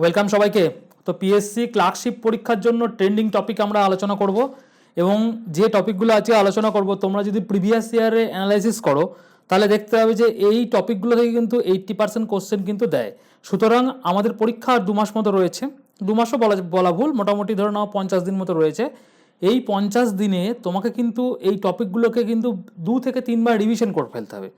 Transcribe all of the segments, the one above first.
Welcome সবাইকে। তো PSC clerkship পরীক্ষার জন্য ট্রেন্ডিং টপিক আমরা আলোচনা করব এবং যে টপিকগুলো আজকে আলোচনা করব, তোমরা যদি প্রিভিয়াস ইয়ারে অ্যানালাইসিস করো, তাহলে দেখতে হবে যে এই টপিকগুলো থেকে কিন্তু এইট্টি পার্সেন্ট কোশ্চেন কিন্তু দেয়। সুতরাং আমাদের পরীক্ষা আর দু মাস মতো রয়েছে। দু মাসও বলা বলা ভুল, মোটামুটি ধরে নাও পঞ্চাশ দিন মতো রয়েছে। এই পঞ্চাশ দিনে তোমাকে কিন্তু এই টপিকগুলোকে কিন্তু দু থেকে তিনবার রিভিশন করে ফেলতে হবে।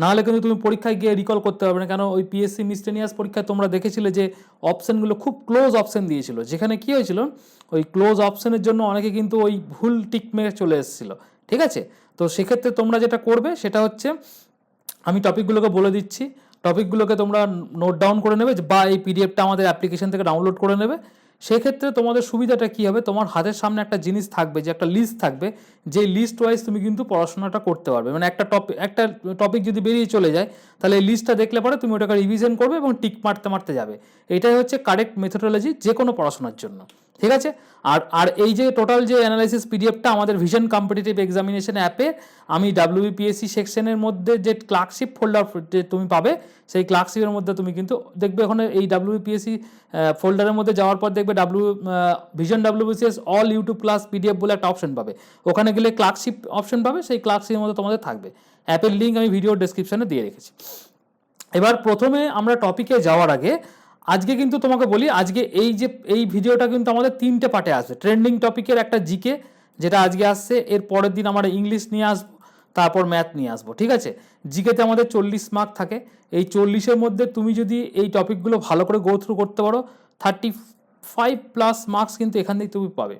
নাহলে কিন্তু তুমি পরীক্ষায় গিয়ে রিকল করতে পারবে না। কেন ওই পিএসসি মিস্টেনিয়াস পরীক্ষায় তোমরা দেখেছিলে যে অপশানগুলো খুব ক্লোজ অপশান দিয়েছিল। যেখানে কী হয়েছিল? ওই ক্লোজ অপশানের জন্য অনেকে কিন্তু ওই ভুল টিক মেরে চলে এসেছিল। ঠিক আছে? তো সেক্ষেত্রে তোমরা যেটা করবে সেটা হচ্ছে, আমি টপিকগুলোকে বলে দিচ্ছি। টপিকগুলোকে তোমরা নোট ডাউন করে নেবে বা এই পিডিএফটা আমাদের অ্যাপ্লিকেশন থেকে ডাউনলোড করে নেবে। সেক্ষেত্রে তোমাদের সুবিধাটা কী হবে? তোমার হাতের সামনে একটা জিনিস থাকবে, যে একটা লিস্ট থাকবে, যে লিস্ট ওয়াইজ তুমি কিন্তু পড়াশোনাটা করতে পারবে। মানে একটা টপিক একটা টপিক যদি বেরিয়ে চলে যায়, তাহলে এই লিস্টটা দেখলে পরে তুমি ওটাকে রিভিশন করবে এবং টিক মারতে মারতে যাবে। এটাই হচ্ছে কারেক্ট মেথোডোলজি যে কোনো পড়াশোনার জন্য। ঠিক আছে? আর আর এই যে টোটাল যে অ্যানালাইসিস পিডিএফটা আমাদের ভিশন কম্পিটিটিভ এক্সামিনেশন অ্যাপে আমি ডাব্লিউবিপিএসসি সেকশনের মধ্যে যে ক্লার্কশিপ ফোল্ডার তুমি পাবে, সেই ক্লার্কশিপের মধ্যে তুমি কিন্তু দেখবে ওখানে এই ডাব্লিউবিপিএসসি ফোল্ডারের মধ্যে যাওয়ার পর দেখবে W vision WBCS all YouTube plus PDF বলে একটা অপশন পাবে। ওখানে গেলে ক্লার্কশিপ অপশন পাবে, সেই ক্লার্কশিপের মধ্যে তোমাদের থাকবে। অ্যাপের লিঙ্ক আমি ভিডিও ডেসক্রিপশনে দিয়ে রেখেছি। এবার প্রথমে আমরা টপিকে যাওয়ার আগে আজকে কিন্তু তোমাকে বলি, আজকে এই যে, এই ভিডিওটা কিন্তু আমাদের তিনটে পার্টে আসবে ট্রেন্ডিং টপিকের একটা জিকে যেটা আজকে আসছে, এর পরের দিন আমরা ইংলিশ নিয়ে আসব, তারপর ম্যাথ নিয়ে আসব, ঠিক আছে? জিকেতে আমাদের চল্লিশ মার্ক থাকে। এই চল্লিশের মধ্যে তুমি যদি এই টপিকগুলো ভালো করে গো থ্রু করতে পারো থার্টি ফাইভ প্লাস মার্কস কিন্তু এখান থেকে তুমি পাবে।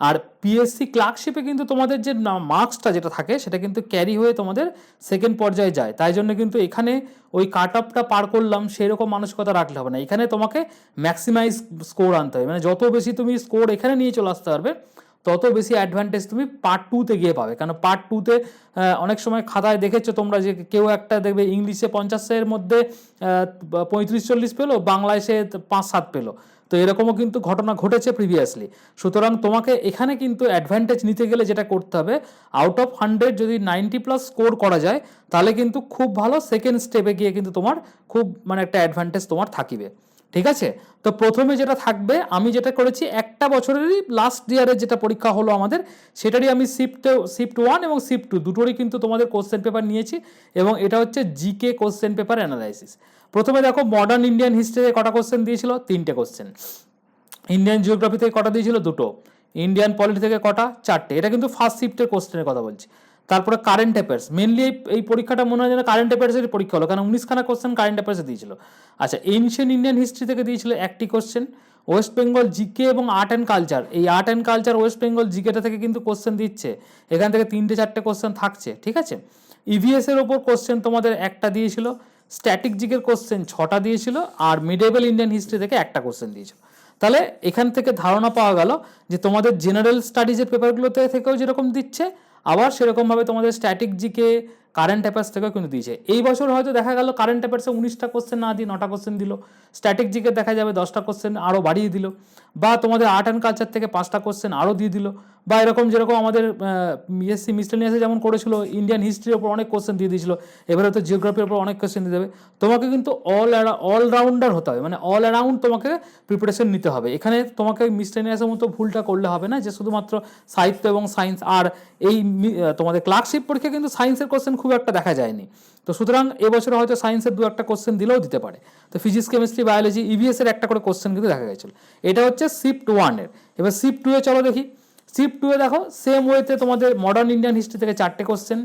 আর পিএসসি ক্লার্কশিপে কিন্তু তোমাদের যে মার্কসটা যেটা থাকে, সেটা কিন্তু ক্যারি হয়ে তোমাদের সেকেন্ড পর্যায়ে যায়। তাই জন্য কিন্তু এখানে ওই কাট অফটা পার করলাম সেই রকম মানসিকতা রাখলে হবে না। এখানে তোমাকে ম্যাক্সিমাইজ স্কোর আনতে হবে। মানে যত বেশি তুমি স্কোর এখানে নিয়ে চলে আসতে পারবে তত বেশি অ্যাডভান্টেজ তুমি পার্ট টুতে গিয়ে পাবে। কারণ পার্ট টুতে অনেক সময় খাতায় দেখেছ তোমরা যে কেউ একটা দেখবে ইংলিশে পঞ্চাশের মধ্যে পঁয়ত্রিশ, চল্লিশ পেল, বাংলায় সে পাঁচ, সাত পেল। তো এরকমও কিন্তু ঘটনা ঘটেছে প্রিভিয়াসলি সুতরাং তোমাকে এখানে কিন্তু অ্যাডভান্টেজ নিতে গেলে যেটা করতে হবে আউট অফ হান্ড্রেড যদি নাইনটি প্লাস স্কোর করা যায়, তাহলে কিন্তু খুব ভালো সেকেন্ড স্টেপে গিয়ে কিন্তু তোমার খুব মানে একটা অ্যাডভান্টেজ তোমার থাকিবে। ঠিক আছে? তো প্রথমে যেটা থাকবে, আমি যেটা করেছি, একটা বছরেরই লাস্ট ইয়ারের যেটা পরীক্ষা হলো আমাদের, সেটারই আমি শিফট শিফট ওয়ান এবং শিফট টু দুটোরই কিন্তু তোমাদের কোশ্চেন পেপার নিয়েছি এবং এটা হচ্ছে জিকে কোশ্চেন পেপার অ্যানালাইসিস প্রথমে দেখো মডার্ন ইন্ডিয়ান হিস্ট্রিতে কটা কোশ্চেন দিয়েছিল? তিনটে কোশ্চেন ইন্ডিয়ান জিওগ্রাফি থেকে কটা দিয়েছিল? দুটো। ইন্ডিয়ান পলিটি থেকে কটা? চারটে। এটা কিন্তু ফার্স্ট শিফটের কোশ্চেনের কথা বলছি। তারপরে কারেন্ট অ্যাফেয়ার্স মেনলি এই পরীক্ষাটা মনে হয় যেন কারেন্ট অ্যাফেয়ার্সের পরীক্ষা হলো, কারণ উনিশখানা কোশ্চেন কারেন্ট অ্যাফেয়ার্সে দিয়েছিল। আচ্ছা এনশিয়ান ইন্ডিয়ান হিস্ট্রি থেকে দিয়েছিল একটি কোশ্চেন ওয়েস্ট বেঙ্গল জিকে এবং আর্ট অ্যান্ড কালচার এই art and culture West Bengal জিকেটা থেকে কিন্তু কোশ্চেন দিচ্ছে, এখান থেকে তিনটে চারটে কোশ্চেন থাকছে, ঠিক আছে? ইভিএসের ওপর কোশ্চেন তোমাদের একটা দিয়েছিল স্ট্যাটিক জিকের কোশ্চেন ছটা দিয়েছিল, আর মিডেবল ইন্ডিয়ান হিস্ট্রি থেকে একটা কোশ্চেন দিয়েছিল। তাহলে এখান থেকে ধারণা পাওয়া গেল যে তোমাদের জেনারেল স্টাডিজের পেপারগুলোতে থেকেও যেরকম দিচ্ছে আবার সেরকমভাবে তোমাদের স্ট্যাটিক জিকে কারেন্ট অ্যাফেয়ার্স থেকেও কিন্তু দিয়েছে। এই বছর হয়তো দেখা গেল কারেন্ট অ্যাফেয়ার্সে উনিশটা কোশ্চেন না দিয়ে নটা কোশ্চেন দিল। স্ট্যাটিক জিকে দেখা যাবে দশটা কোশ্চেন আরও বাড়িয়ে দিল। বা তোমাদের আর্ট অ্যান্ড কালচার থেকে পাঁচটা কোশ্চেন আরও দিয়ে দিল। বা এরকম যেরকম আমাদের বিএসসি মিসলেনিয়াসে যেমন করেছিল ইন্ডিয়ান হিস্ট্রির ওপর অনেক কোশ্চেন দিয়ে দিয়েছিল, এবারে তো জিওগ্রাফির ওপর অনেক কোশ্চেন দিয়ে দেবে। তোমাকে কিন্তু অল অলরাউন্ডার হতে হবে মানে অল অ্যারাউন্ড তোমাকে প্রিপারেশন নিতে হবে। এখানে তোমাকে মিসলেনিয়াসের মতো ভুলটা করলে হবে না, যে শুধুমাত্র সাহিত্য এবং সায়েন্স আর এই তোমাদের ক্লার্কশিপ পরীক্ষা কিন্তু সায়েন্সের কোশ্চেন খুব একটা দেখা যায়নি। তো সুতরাং এবছরে হয়তো সায়েন্সের দু একটা কোশ্চেন দিলেও দিতে পারে। তো ফিজিক্স কেমিস্ট্রি বায়োলজি ইভিএস এর একটা করে কোশ্চেন কিন্তু দেখা গেছিল। এটা হচ্ছে শিফট ওয়ানের এবার শিফট টু এ চলো দেখি। শিফট টু এ দেখো সেম ওয়েতে তোমাদের মডার্ন ইন্ডিয়ান হিস্ট্রি থেকে চারটে কোশ্চেন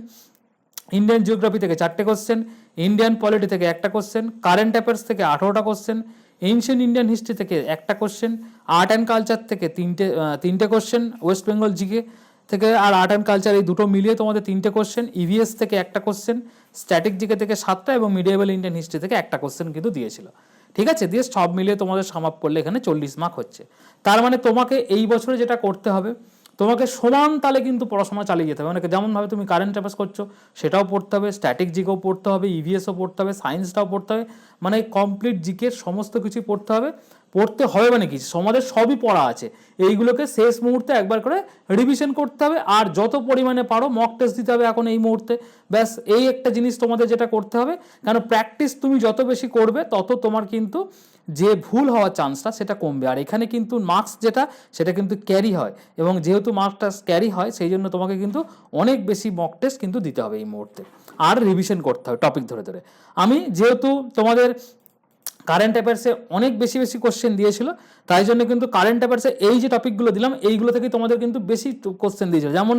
ইন্ডিয়ান জিওগ্রাফি থেকে চারটে কোশ্চেন ইন্ডিয়ান পলিটি থেকে একটা কোশ্চেন কারেন্ট অ্যাফেয়ার্স থেকে আঠারোটা কোশ্চেন এনশিয়ান ইন্ডিয়ান হিস্ট্রি থেকে একটা কোশ্চেন আর্ট অ্যান্ড কালচার থেকে তিনটে তিনটে কোশ্চেন ওয়েস্ট বেঙ্গল জিকে থেকে আর আর্ট অ্যান্ড কালচার এই দুটো মিলিয়ে তোমাদের তিনটে কোশ্চেন ইভিএস থেকে একটা কোশ্চেন স্ট্যাটিক জিকে থেকে সাতটা এবং মিডিয়েবল ইন্ডিয়ান হিস্ট্রি থেকে একটা কোশ্চেন কিন্তু দিয়েছিল। ঠিক আছে? দিয়ে সব মিলিয়ে তোমাদের সামাপ করলে এখানে চল্লিশ মার্ক হচ্ছে। তার মানে তোমাকে এই বছরে যেটা করতে হবে, তোমাকে সমান তালে কিন্তু পড়াশোনা চালিয়ে যেতে হবে। মানে যেমনভাবে তুমি কারেন্ট অ্যাফেয়ার্স করছ, সেটাও পড়তে হবে স্ট্যাটিক জিকেও পড়তে হবে ইভিএসও পড়তে হবে সায়েন্সটাও পড়তে হবে। মানে কমপ্লিট জিকের সমস্ত কিছুই পড়তে হবে। পড়তে হবে মানে কি? সমাজের সবই পড়া আছে। এইগুলোকে শেষ মুহূর্তে একবার করে রিভিশন করতে হবে। আর যত পরিমাণে পারো মক টেস্ট দিতে হবে এখন এই মুহূর্তে। ব্যাস, এই একটা জিনিস তোমাদের যেটা করতে হবে। কারণ প্র্যাকটিস তুমি যত বেশি করবে, তত তোমার কিন্তু যে ভুল হওয়ার চান্সটা সেটা কমবে। আর এখানে কিন্তু মার্কস যেটা, সেটা কিন্তু ক্যারি হয়। এবং যেহেতু মার্কসটা ক্যারি হয়, সেই জন্য তোমাকে কিন্তু অনেক বেশি মক টেস্ট কিন্তু দিতে হবে এই মুহূর্তে। আর রিভিশন করতে হবে টপিক ধরে ধরে। আমি যেহেতু তোমাদের কারেন্ট অ্যাফেয়ার্সে অনেক বেশি বেশি কোশ্চেন দিয়েছিল। তাই জন্য কিন্তু কারেন্ট অ্যাফেয়ার্সে এই যে টপিকগুলো দিলাম, এইগুলো থেকে তোমাদের কিন্তু বেশি কোশ্চেন দিয়েছিল। যেমন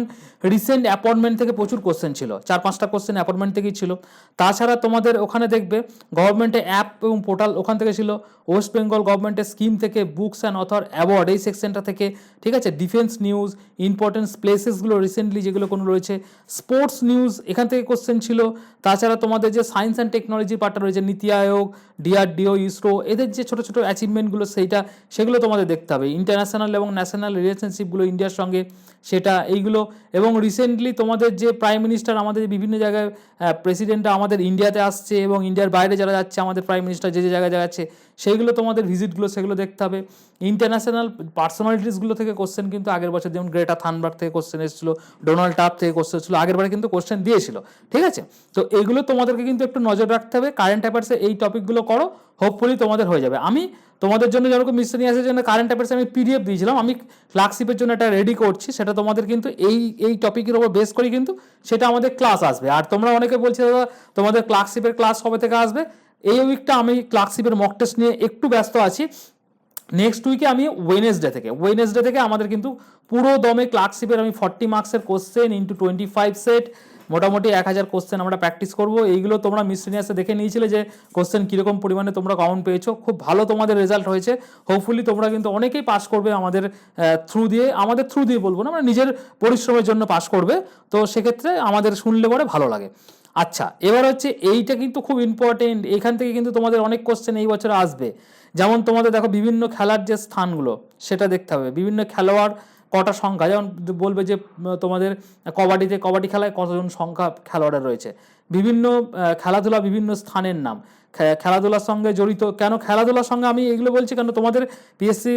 রিসেন্ট অ্যাপয়েন্টমেন্ট থেকে প্রচুর কোশ্চেন ছিল, চার পাঁচটা কোশ্চেন অ্যাপয়েন্টমেন্ট থেকেই ছিল। তাছাড়া তোমাদের ওখানে দেখবে গভর্নমেন্টের অ্যাপ এবং পোর্টাল ওখান থেকে ছিল। ওয়েস্ট বেঙ্গল গভর্নমেন্টের স্কিম থেকে বুকস অ্যান্ড অথর অ্যাওয়ার্ড এই সেকশনটা থেকে, ঠিক আছে? ডিফেন্স নিউজ ইম্পর্টেন্স প্লেসেসগুলো রিসেন্টলি যেগুলো কোনো রয়েছে স্পোর্টস নিউজ এখান থেকে কোশ্চেন ছিল। তাছাড়া তোমাদের যে সায়েন্স অ্যান্ড টেকনোলজির পার্টটা রয়েছে, নীতি আয়োগ ডিআরডিও ইসরো এদের যে ছোটো ছোটো অ্যাচিভমেন্টগুলো সেইটা, সেগুলো তোমাদের দেখতে হবে। ইন্টারন্যাশনাল এবং ন্যাশনাল রিলেশনশিপগুলো ইন্ডিয়ার সঙ্গে, সেটা এইগুলো। এবং রিসেন্টলি তোমাদের যে প্রাইম মিনিস্টার আমাদের বিভিন্ন জায়গায় প্রেসিডেন্টরা আমাদের ইন্ডিয়াতে আসছে এবং ইন্ডিয়ার বাইরে যারা যাচ্ছে, আমাদের প্রাইম মিনিস্টার যে যে জায়গায় যাচ্ছে সেইগুলো তোমাদের ভিজিটগুলো সেগুলো দেখতে হবে। ইন্টারন্যাশনাল পার্সোনালিটিসগুলো থেকে কোশ্চেন কিন্তু আগের বছর যেমন গ্রেটা থানবার্গ থেকে কোশ্চেন এসেছিল ডোনাল্ড টাপ থেকে কোশ্চেন এসেছিল, আগের বারে কিন্তু কোশ্চেন দিয়েছিল, ঠিক আছে? তো এইগুলো তোমাদেরকে কিন্তু একটু নজর রাখতে হবে। কারেন্ট অ্যাফেয়ার্সে এই টপিকগুলো করো হোপফুলি তোমাদের হয়ে যাবে। আমি তোমাদের জন্য যেরকম মিসলেনিয়াসের জন্য কারেন্ট অ্যাফেয়ার্সে আমি পিডিএফ দিয়েছিলাম, আমি ক্লার্কশিপের জন্য এটা রেডি করছি, সেটা তোমাদের কিন্তু এই এই টপিকের ওপর বেস করে কিন্তু সেটা আমাদের ক্লাস আসবে। আর তোমরা অনেকে বলছো, দাদা, তোমাদের ক্লার্কশিপের ক্লাস কবে থেকে আসবে? এই উইকটা আমি ক্লার্কশিপের মক টেস্ট নিয়ে একটু ব্যস্ত আছি। নেক্সট উইকে আমি ওয়েনেসডে থেকে ওয়েনেসডে থেকে আমাদের কিন্তু পুরো দমে ক্লার্কশিপের আমি ফর্টি মার্কসের question into twenty five set মোটামুটি এক হাজার কোশ্চেন আমরা প্র্যাকটিস করব। এইগুলো তোমরা মিসলিনিয়াসে দেখে নিয়েছিলে যে কোশ্চেন কীরকম পরিমাণে তোমরা কমন পেয়েছ। খুব ভালো তোমাদের রেজাল্ট হয়েছে। হোপফুলি তোমরা কিন্তু অনেকেই পাস করবে আমাদের থ্রু দিয়ে। আমাদের থ্রু দিয়ে বলব না মানে নিজের পরিশ্রমের জন্য পাস করবে। তো সেক্ষেত্রে আমাদের শুনলে পরে ভালো লাগে। আচ্ছা এবার হচ্ছে এইটা কিন্তু খুব ইম্পর্টেন্ট এখান থেকে কিন্তু তোমাদের অনেক কোশ্চেন এই বছর আসবে। যেমন তোমাদের দেখো বিভিন্ন খেলার যে স্থানগুলো, সেটা দেখতে হবে। বিভিন্ন খেলোয়াড় কটা সংখ্যা, যেমন বলবে যে তোমাদের কবাডিতে কবাডি খেলায় কতজন সংখ্যা খেলোয়াড়ের রয়েছে। বিভিন্ন খেলাধুলা বিভিন্ন স্থানের নাম। খেলাধুলার সঙ্গে জড়িত, কেন খেলাধুলার সঙ্গে আমি এগুলো বলছি, কেন তোমাদের পিএসসি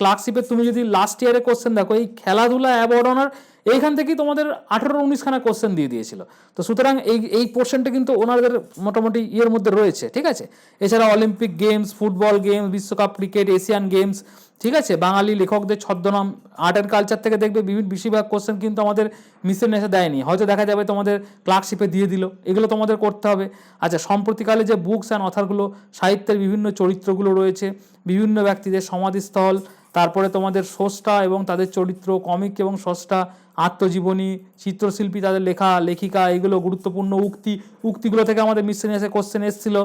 ক্লার্কশিপে তুমি যদি লাস্ট ইয়ারে কোশ্চেন দেখো, এই খেলাধুলা অ্যাওয়ার্ড অনার এইখান থেকেই তোমাদের আঠেরো উনিশখানা কোশ্চেন দিয়ে দিয়েছিল। তো সুতরাং এই এই পোর্শনটা কিন্তু ওনাদের মোটামুটি ইয়ের মধ্যে রয়েছে, ঠিক আছে? এছাড়া অলিম্পিক গেমস ফুটবল গেমস বিশ্বকাপ ক্রিকেট এশিয়ান গেমস ঠিক আছে? বাঙালি লেখকদের ছদ্মনাম আর্ট অ্যান্ড কালচার থেকে দেখবে বিভিন্ন বেশিরভাগ কোশ্চেন কিন্তু আমাদের মিসের নেশে দেয়নি। হয়তো দেখা যাবে তোমাদের ক্লার্কশিপে দিয়ে দিল, এগুলো তোমাদের করতে হবে। আচ্ছা সম্প্রতিকালে যে বুকস অ্যান্ড অথারগুলো সাহিত্যের বিভিন্ন চরিত্রগুলো রয়েছে, বিভিন্ন ব্যক্তিদের সমাধিস্থল, তারপরে তোমাদের স্রষ্টা এবং তাদের চরিত্র কমিক এবং স্রষ্টা আত্মজীবনী চিত্রশিল্পী তাদের লেখা লেখিকা এগুলো গুরুত্বপূর্ণ উক্তি উক্তিগুলো থেকে আমাদের মিসেনিয়াসে কোশ্চেন এসেছিল।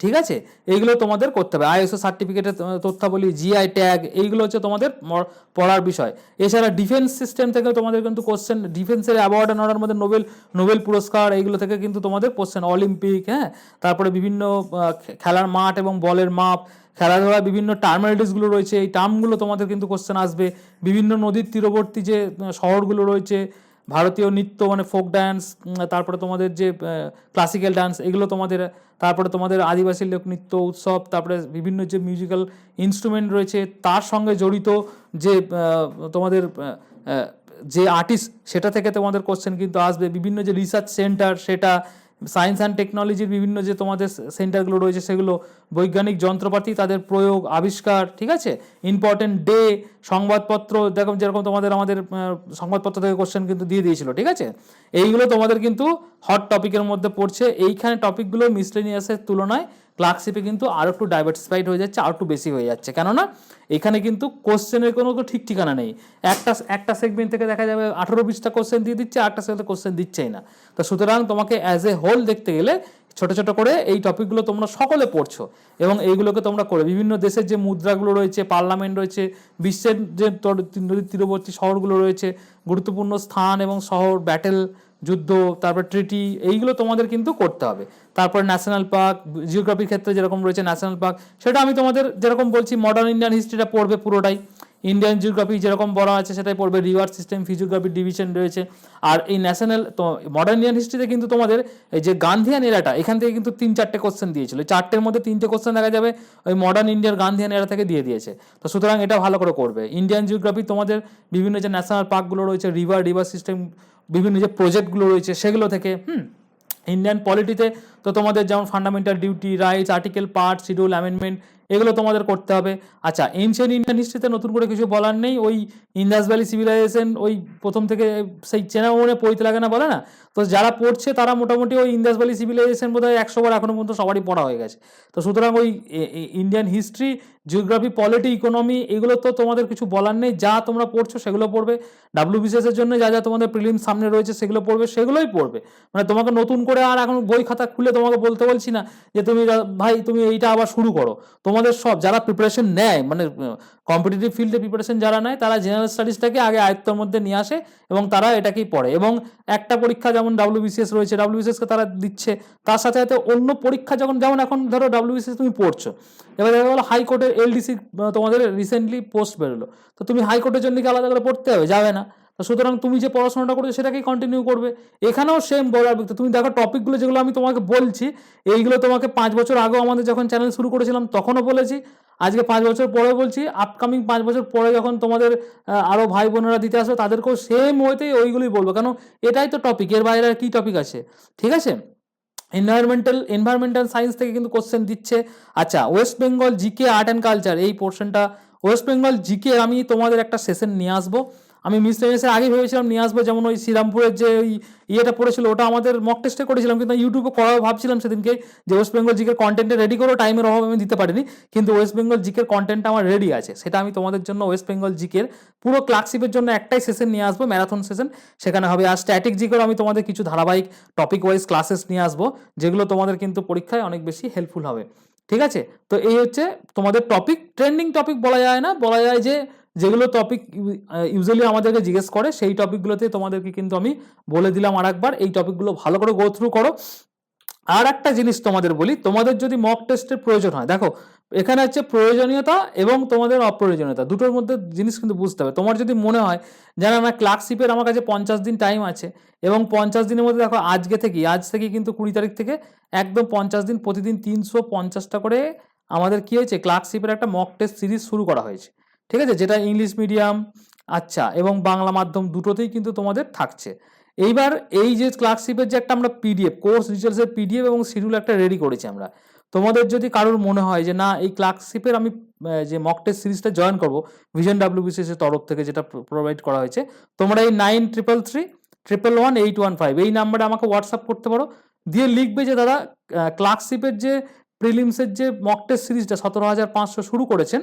ঠিক আছে? এইগুলো তোমাদের করতে হবে। আইএসও সার্টিফিকেটের তথ্যাবলী জিআই ট্যাগ এইগুলো হচ্ছে তোমাদের পড়ার বিষয়। এছাড়া ডিফেন্স সিস্টেম থেকে তোমাদের কিন্তু কোশ্চেন ডিফেন্সের অ্যাওয়ার্ড অ্যান্ড অর্ডার মধ্যে নোবেল নোবেল পুরস্কার, এইগুলো থেকে কিন্তু তোমাদের কোশ্চেন অলিম্পিক হ্যাঁ? তারপরে বিভিন্ন খেলার মাঠ এবং বলের মাপ, খেলাধুলার বিভিন্ন টার্মিনালিটিসগুলো রয়েছে। এই টার্মগুলো তোমাদের কিন্তু কোশ্চেন আসবে। বিভিন্ন নদীর তীরবর্তী যে শহরগুলো রয়েছে ভারতীয় নৃত্য মানে ফোক ডান্স তারপরে তোমাদের যে ক্লাসিক্যাল ডান্স এগুলো তোমাদের, তারপরে তোমাদের আদিবাসী লোক নৃত্য উৎসব, তারপরে বিভিন্ন যে মিউজিক্যাল ইনস্ট্রুমেন্ট রয়েছে, তার সঙ্গে জড়িত যে তোমাদের যে আর্টিস্ট সেটা থেকে তোমাদের কোশ্চেন কিন্তু আসবে। বিভিন্ন যে রিসার্চ সেন্টার সেটা সায়েন্স অ্যান্ড টেকনোলজির বিভিন্ন যে তোমাদের সেন্টারগুলো রয়েছে সেগুলো বৈজ্ঞানিক যন্ত্রপাতি তাদের প্রয়োগ, আবিষ্কার, ঠিক আছে? ইম্পর্টেন্ট ডে সংবাদপত্র, দেখো যেরকম তোমাদের আমাদের সংবাদপত্র থেকে কোশ্চেন কিন্তু দিয়ে দিয়েছিল, ঠিক আছে? এইগুলো তোমাদের কিন্তু হট টপিকের মধ্যে পড়ছে। এইখানে টপিকগুলো মিসলেনিয়াসের তুলনায় ক্লার্কশিপে কিন্তু আরও একটু ডাইভার্সিফাইড হয়ে যাচ্ছে, আর একটু বেশি হয়ে যাচ্ছে। কেননা এখানে কিন্তু কোশ্চেনের কোনো ঠিক ঠিকানা নেই। একটা একটা সেগমেন্ট থেকে দেখা যাবে আঠারো বিশটা কোশ্চেন দিয়ে দিচ্ছে আটটা সেগমেন্টে কোশ্চেন দিচ্ছেই না। তো সুতরাং তোমাকে অ্যাজ এ হোল দেখতে গেলে ছোট ছোট করে এই টপিকগুলো তোমরা সকলে পড়ছো এবং এইগুলোকে তোমরা করে, বিভিন্ন দেশের যে মুদ্রাগুলো রয়েছে পার্লামেন্ট রয়েছে, বিশ্বের যে নদীর তীরবর্তী শহরগুলো রয়েছে, গুরুত্বপূর্ণ স্থান এবং শহর ব্যাটেল যুদ্ধ, তারপর ট্রিটি এইগুলো তোমাদের কিন্তু করতে হবে। তারপর ন্যাশনাল পার্ক জিওগ্রাফির ক্ষেত্রে যেরকম রয়েছে ন্যাশনাল পার্ক সেটা আমি তোমাদের যেরকম বলছি মডার্ন ইন্ডিয়ান হিস্ট্রিটা পড়বে পুরোটাই। ইন্ডিয়ান জিওগ্রাফি যেরকম বলা আছে, সেটাই পড়বে। রিভার সিস্টেম ফিজিওগ্রাফি ডিভিশন রয়েছে। আর এই ন্যাশনাল তো মডার্ন ইন্ডিয়ান হিস্ট্রিতে কিন্তু তোমাদের এই যে গান্ধিয়ান এরাটা, এখান থেকে কিন্তু তিন চারটে কোশ্চেন দিয়েছিল। চারটের মধ্যে তিনটে কোশ্চেন দেখা যাবে, ওই মডার্ন ইন্ডিয়ার গান্ধিয়ান এরা থেকে দিয়ে দিয়েছে। তো সুতরাং এটা ভালো করে করবে। ইন্ডিয়ান জিওগ্রাফি তোমাদের বিভিন্ন যে ন্যাশনাল পার্কগুলো রয়েছে রিভার রিভার সিস্টেম বিভিন্ন যে প্রজেক্টগুলো রয়েছে, সেগুলো থেকে, হুম ইন্ডিয়ান পলিটিতে তো তোমাদের যেমন fundamental duty rights article part schedule amendment এগুলো তোমাদের করতে হবে। আচ্ছা এনশিয়েন্ট ইন্ডিয়ান হিস্ট্রিতে নতুন করে কিছু বলার নেই। ওই ইন্দাস ভ্যালি সিভিলাইজেশন ওই প্রথম থেকে সেই চেনা মনে পড়িতে লাগে না বলে না? তো যারা পড়ছে, তারা মোটামুটি ওই ইন্দাস ভ্যালি সিভিলাইজেশন বোধ হয় একশো বার এখনও পর্যন্ত সবারই পড়া হয়ে গেছে। তো সুতরাং ওই Indian history geography polity economy এগুলো তো তোমাদের কিছু বলার নেই। যা তোমরা পড়ছো, সেগুলো পড়বে। ডাব্লিউবিসিএস এর জন্য যা যা তোমাদের প্রিলিম সামনে রয়েছে, সেগুলো পড়বে, সেগুলোই পড়বে। মানে তোমাকে নতুন করে আর এখন বই খাতা খুলে তোমাকে বলতে বলছি না যে তুমি ভাই তুমি এইটা আবার শুরু করো। তোমাদের সব যারা প্রিপারেশন নেয় মানে কম্পিটিটিভ ফিল্ডে প্রিপারেশন যারা নেয়, তারা জেনারেল স্টাডিজটাকে আগে আয়ত্তের মধ্যে নিয়ে আসে এবং তারা এটাকেই পড়ে। এবং একটা পরীক্ষা যেমন ডাব্লিউবিসিএস রয়েছে ডাব্লিউবিসিএসকে তারা দিচ্ছে, তার সাথে সাথে অন্য পরীক্ষা যখন, যেমন এখন ধরো ডাব্লিউবিসিএস তুমি পড়ছো, এবার দেখা গেলো হাইকোর্টের এলডিসি তোমাদের রিসেন্টলি পোস্ট বেরোলো। তো তুমি হাইকোর্টের জন্য কি আলাদা করে পড়তে হবে? যাবে না। তো সুতরাং তুমি যে পড়াশোনাটা করছ সেটাকেই কন্টিনিউ করবে। এখানেও সেম বলার ব্যক্তি তুমি দেখো টপিকগুলো যেগুলো আমি তোমাকে বলছি, এইগুলো তোমাকে পাঁচ বছর আগেও আমাদের যখন চ্যানেল শুরু করেছিলাম, তখনও বলেছি। আজকে পাঁচ বছর পরে বলছি আপকামিং পাঁচ বছর পরে যখন তোমাদের আরও ভাই বোনেরা দিতে আসবে, তাদেরকেও সেম ওয়েতেই ওইগুলোই বলব। কেন? এটাই তো টপিক এর বাইরে আর কি টপিক আছে? ঠিক আছে? এনভায়রনমেন্টাল এনভায়রনমেন্টাল সায়েন্স থেকে কিন্তু কোশ্চেন দিচ্ছে। আচ্ছা West Bengal GK art and culture এই পোর্শনটা ওয়েস্ট বেঙ্গল জিকে আমি তোমাদের একটা সেশন নিয়ে আসব। আমি মিসলেনিয়াসের আগে ভেবেছিলাম নিয়ে আসব, যেমন ওই শ্রীরামপুরের যে ওই ইয়েটা পড়েছিল, ওটা আমাদের মক টেস্টে করেছিলাম, কিন্তু ইউটিউবে করাও ভাবছিলাম সেদিনকে যে ওয়েস্ট বেঙ্গল জিকের কন্টেন্টে রেডি করো টাইমের অভাবে আমি দিতে পারিনি, কিন্তু ওয়েস্ট বেঙ্গল জিকের কন্টেন্টটা আমার রেডি আছে। সেটা আমি তোমাদের জন্য ওয়েস্ট বেঙ্গল জিকের পুরো ক্লার্কশিপের জন্য একটাই সেশন নিয়ে আসব ম্যারাথন সেশন সেখানে হবে আর স্ট্যাটিক জিকের আমি তোমাদের কিছু ধারাবাহিক টপিক ওয়াইজ ক্লাসেস নিয়ে আসব, যেগুলো তোমাদের কিন্তু পরীক্ষায় অনেক বেশি হেল্পফুল হবে। ঠিক আছে? তো এই হচ্ছে তোমাদের টপিক ট্রেন্ডিং টপিক বলা যায় না, বলা যায় যে যেগুলো টপিক ইউজুয়ালি আমাদেরকে জিজ্ঞেস করে, সেই টপিকগুলোতে তোমাদেরকে কিন্তু আমি বলে দিলাম আর একবার এই টপিকগুলো ভালো করে গো থ্রু করো। আর একটা জিনিস তোমাদের বলি, তোমাদের যদি মক টেস্টের প্রয়োজন হয়, দেখো, এখানে হচ্ছে প্রয়োজনীয়তা এবং তোমাদের অপ্রয়োজনীয়তা, দুটোর মধ্যে জিনিস কিন্তু বুঝতে হবে। তোমার যদি মনে হয় যেন আমার ক্লার্কশিপের আমার কাছে পঞ্চাশ দিন টাইম আছে, এবং পঞ্চাশ দিনের মধ্যে দেখো, আজকে থেকে, আজ থেকে কিন্তু কুড়ি তারিখ থেকে একদম পঞ্চাশ দিন, প্রতিদিন তিনশো পঞ্চাশটা করে আমাদের কি হয়েছে ক্লার্কশিপের একটা মক টেস্ট সিরিজ শুরু করা হয়েছে। ঠিক আছে? যেটা ইংলিশ মিডিয়াম আচ্ছা এবং বাংলা মাধ্যম দুটোতেই কিন্তু তোমাদের থাকছে। এইবার এই যে ক্লার্কশিপের যে একটা আমরা পিডিএফ কোর্স ডিটেলসের পিডিএফ এবং শিডিউল একটা রেডি করেছি আমরা। তোমাদের যদি কারোর মনে হয় যে, না, এই ক্লার্কশিপের আমি যে মক টেস্ট সিরিজটা জয়েন করব ভিশন ডাব্লিউবিসিএস এর তরফ থেকে যেটা প্রোভাইড করা হয়েছে, তোমরা এই nine triple three triple one eight one five এই নাম্বারে আমাকে হোয়াটসঅ্যাপ করতে পারো। দিয়ে লিখবে যে, দাদা ক্লার্কশিপের যে প্রিলিমসের যে মক টেস্ট সিরিজটা সতেরো হাজার পাঁচশো শুরু করেছেন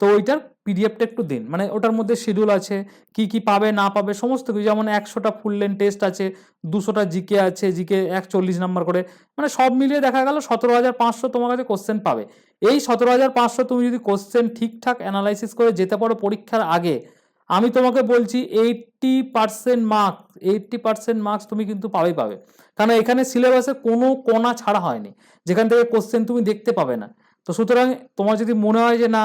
তো ওইটার পিডিএফটা একটু দিন। মানে ওটার মধ্যে শিডিউল আছে, কি কি পাবে, না পাবে, সমস্ত কিছু। যেমন একশোটা ফুল লেন টেস্ট আছে, দুশোটা জিকে আছে জিকে একচল্লিশ নাম্বার করে। মানে সব মিলিয়ে দেখা গেল সতেরো হাজার পাঁচশো তোমার কাছে কোশ্চেন পাবে। এই সতেরো হাজার পাঁচশো তুমি যদি কোশ্চেন ঠিকঠাক অ্যানালাইসিস করে যেতে পারো পরীক্ষার আগে, আমি তোমাকে বলছি eighty percent marks eighty percent marks তুমি কিন্তু পাবেই পাবে। কারণ এখানে সিলেবাসে কোনো কোনা ছাড়া হয়নি। যেখান থেকে কোশ্চেন তুমি দেখতে পাবে না। তো সুতরাং তোমার যদি মনে হয় যে না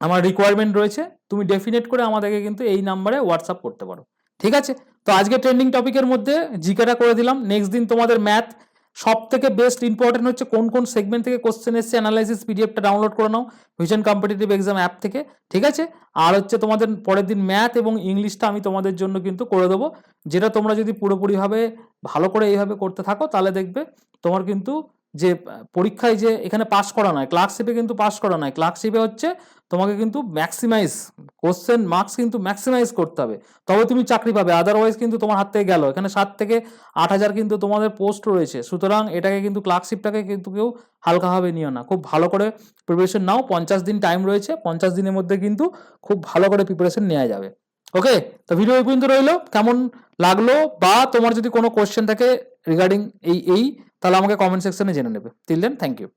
আমার রিকোয়ারমেন্ট রয়েছে, তুমি ডেফিনেট করে আমাদেরকে কিন্তু এই নাম্বারে হোয়াটসঅ্যাপ করতে পারো। ঠিক আছে? তো আজকে ট্রেন্ডিং টপিকের মধ্যে জিকেটা করে দিলাম। নেক্সট দিন তোমাদের ম্যাথ সব থেকে বেস্ট ইম্পর্টেন্ট হচ্ছে কোন কোন সেগমেন্ট থেকে কোশ্চেন এসছে অ্যানালাইসিস পিডিএফটা ডাউনলোড করে নাও ভিশন কম্পিটিটিভ এক্সাম অ্যাপ থেকে। ঠিক আছে? আর হচ্ছে তোমাদের পরের দিন ম্যাথ এবং ইংলিশটা আমি তোমাদের জন্য কিন্তু করে দেবো। যেটা তোমরা যদি পুরোপুরিভাবে ভালো করে এইভাবে করতে থাকো, তাহলে দেখবে তোমার কিন্তু যে, পরীক্ষায় যে এখানে পাস করা নয় ক্লার্কশিপে কিন্তু পাস করা নয়। ক্লার্কশিপে হচ্ছে তোমাকে কিন্তু ম্যাক্সিমাইজ কোশ্চেন মার্কস কিন্তু ম্যাক্সিমাইজ করতে হবে। তবে তুমি চাকরি পাবে আদারওয়াইজ কিন্তু তোমার হাত থেকে গেল। এখানে সাত থেকে আট হাজার কিন্তু তোমাদের পোস্ট রয়েছে। সুতরাং এটাকে কিন্তু ক্লার্কশিপটাকে কিন্তু কেউ হালকাভাবে নিও না। খুব ভালো করে প্রিপারেশন নাও, পঞ্চাশ দিন টাইম রয়েছে, পঞ্চাশ দিনের মধ্যে কিন্তু খুব ভালো করে প্রিপারেশন নেওয়া যাবে। ওকে তো ভিডিও এই পর্যন্ত রইল। কেমন লাগল? বা তোমার যদি কোনো কোশ্চেন থাকে রিগার্ডিং এই এই, তাহলে আমাকে কমেন্ট সেকশনে জেনে নেবে। Till then thank you